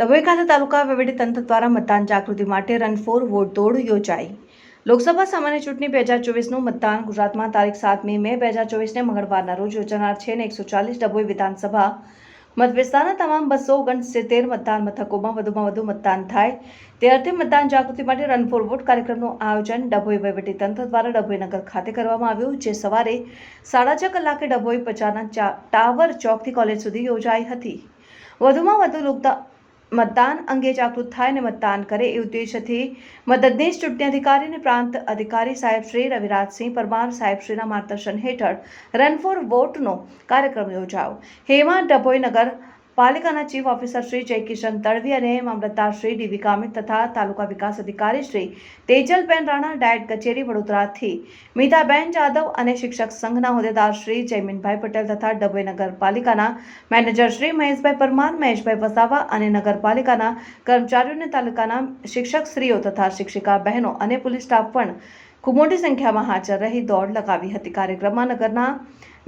ડભોઈ ખાતે તાલુકા તંત્ર દ્વારા મતદાન જાગૃતિ માટે રન ફોર વોટ દોડ યોજાઈ. લોકસભા સામાન્ય ચૂંટણી બે હજાર ચોવીસનું મતદાન ગુજરાતમાં તારીખ સાતમી મે બે હજાર ચોવીસને મંગળવારના રોજ યોજાનાર છે અને એકસો ચાલીસ ડભોઈ વિધાનસભા મતવિસ્તારના તમામ બસો ઓગણસિત્તેર મતદાન મથકોમાં વધુમાં વધુ મતદાન થાય. તે અર્થે મતદાન જાગૃતિ માટે રન ફોર વોટ કાર્યક્રમનું આયોજન ડભોઈ વહીવટીતંત્ર દ્વારા ડભોઈ ખાતે કરવામાં આવ્યું, જે સવારે સાડા છ કલાકે ડભોઈ પચાના ટાવર ચોકથી કોલેજ સુધી યોજાઈ હતી. વધુમાં વધુ લોકો મતદાન અંગે જાગૃત થાય અને મતદાન કરે એ ઉદ્દેશથી મદદનીશ ચૂંટણી અધિકારી અને પ્રાંત અધિકારી સાહેબ શ્રી રવિરાજસિંહ પરમાર સાહેબ શ્રીના માર્ગદર્શન હેઠળ રન ફોર વોટનો કાર્યક્રમ યોજાયો. હેમા ડભોઈ નગર પાલિકાના ચીફ ઓફિસર શ્રી જયકિશન તડવી અને મામલતદાર શ્રી ડીવી કામિત તથા તાલુકા વિકાસ અધિકારી શ્રી તેજલબેન રાણા ડાયટ કચેરી વડોદરાથી મીતાબેન જાદવ અને શિક્ષક સંઘના હોદ્દેદાર શ્રી જયમીનભાઈ પટેલ તથા ડભોઈ નગરપાલિકાના મેનેજર શ્રી મહેશભાઈ પરમાર, મહેશભાઈ વસાવા અને નગરપાલિકાના કર્મચારીઓને તાલુકાના શિક્ષક શ્રીઓ તથા શિક્ષિકા બહેનો અને પોલીસ સ્ટાફ પણ ખૂબ મોટી સંખ્યામાં હાજર રહી દોડ લગાવી હતી. કાર્યક્રમમાં નગરના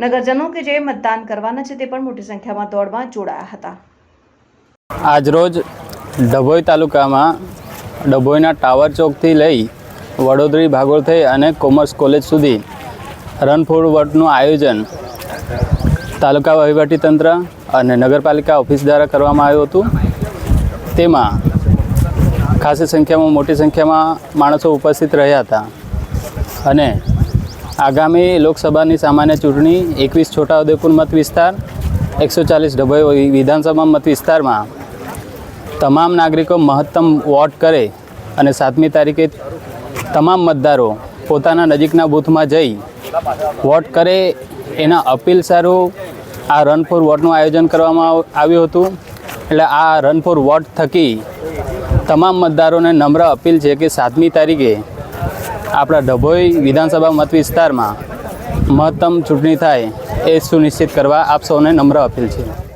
નગરજનો કે જે મતદાન કરવાના છે તે પણ મોટી સંખ્યામાં દોડમાં જોડાયા હતા. આજરોજ ડભોઈ તાલુકામાં ડભોઈના ટાવર ચોકથી લઈ વડોદરી ભાગોળ થઈ અને કોમર્સ કોલેજ સુધી રન ફોર વર્ડનું આયોજન તાલુકા વહીવટીતંત્ર અને નગરપાલિકા ઓફિસ દ્વારા કરવામાં આવ્યું હતું. તેમાં ખાસી સંખ્યામાં મોટી સંખ્યામાં માણસો ઉપસ્થિત રહ્યા હતા. અને આગામી લોકસભાની સામાન્ય ચૂંટણી એકવીસ છોટાઉદેપુર મત વિસ્તાર, એકસો ચાલીસ ડભોઈ વિધાનસભા મત વિસ્તારમાં તમામ નાગરિકો મહત્તમ વોટ કરે અને સાતમી તારીખે તમામ મતદારો પોતાના નજીકના બૂથમાં જઈ વોટ કરે એના અપીલ સારું આ રન ફોર વોટનું આયોજન કરવામાં આવ- આવ્યું હતું. એટલે આ રન ફોર વોટ થકી તમામ મતદારોને નમ્ર અપીલ છે કે સાતમી તારીખે આપણા ડભોઈ વિધાનસભા મત વિસ્તારમાં મહત્તમ ચૂંટણી થાય એ સુનિશ્ચિત કરવા આપ સૌને નમ્ર અપીલ છે.